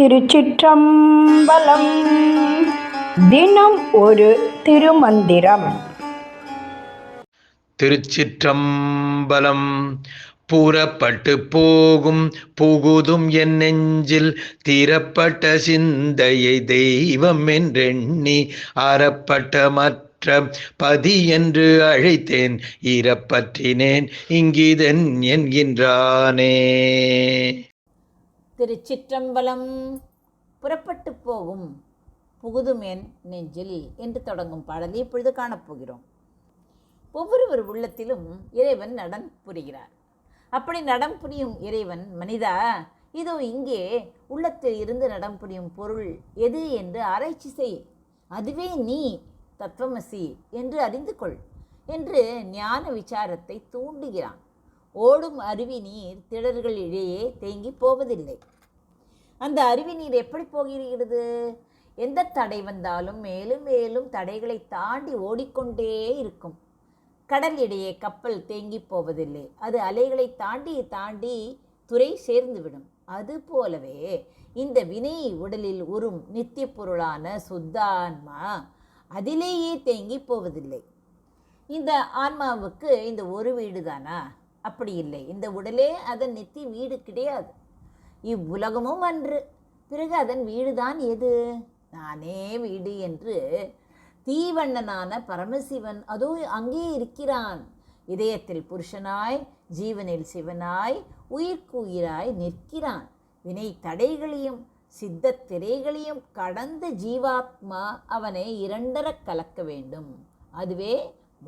திருச்சிற்றம்பலம். தினம் ஒரு திருமந்திரம். திருச்சிற்றம்பலம். புறப்பட்டு போகும் புகுதும் என் நெஞ்சில் தீரப்பட்ட சிந்தையை தெய்வம் என்றெண்ணி அறப்பட்ட மற்ற பதி என்று அழைத்தேன். இறப்பற்றினேன் இங்கிதன் என்கின்றானே. திருச்சிற்றம்பலம். புறப்பட்டு போகும் புகுதுமேன் நெஞ்சில் என்று தொடங்கும் பாடலை இப்பொழுது காணப்போகிறோம் ஒவ்வொருவர் உள்ளத்திலும் இறைவன் நடன் புரிகிறார். அப்படி நடம் புரியும் இறைவன் மனிதா இதோ இங்கே உள்ளத்தில் இருந்து நடம் புரியும் பொருள் எது என்று ஆராய்ச்சி செய். அதுவே நீ தத்துவமசி என்று அறிந்து கொள் என்று ஞான விசாரத்தை தூண்டுகிறான். ஓடும் அருவி நீர் திடர்கள் இடையே தேங்கி போவதில்லை. அந்த அருவி நீர் எப்படி போகிறது? எந்த தடை வந்தாலும் மேலும் மேலும் தடைகளை தாண்டி ஓடிக்கொண்டே இருக்கும். கடல் இடையே கப்பல் தேங்கி போவதில்லை. அது அலைகளை தாண்டி தாண்டி துறை சேர்ந்துவிடும் அது போலவே இந்த வினை உடலில் உறும் நித்திய பொருளான சுத்தான்மா அதிலேயே தேங்கி போவதில்லை. இந்த ஆன்மாவுக்கு இந்த ஒரு வீடு தானா அப்படி இல்லை. இந்த உடலே அதன் நெத்தி வீடு கிடையாது. இவ்வுலகமும் அன்று. பிறகு அதன் வீடுதான் எது? நானே வீடு என்று தீவண்ணனான பரமசிவன் அதோ அங்கே இருக்கிறான். இதயத்தில் புருஷனாய் ஜீவனில் சிவனாய் உயிர்க்குயிராய் நிற்கிறான். வினை தடைகளையும் சித்த திரைகளையும் கடந்த ஜீவாத்மா அவனை இரண்டரக் கலக்க வேண்டும். அதுவே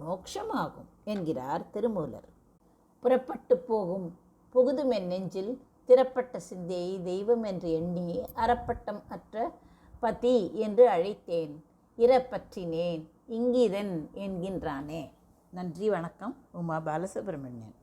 மோட்சமாகும் என்கிறார் திருமூலர். புறப்பட்டு போகும். புகுதுமென் நெஞ்சில் திறப்பட்ட சிந்தையை தெய்வம் என்று எண்ணி அறப்பட்டம் அற்ற பதி என்று அழைத்தேன். இறப்பற்றினேன் இங்கிதன் என்கின்றானே. நன்றி வணக்கம். உமா பாலசுப்ரமணியன்.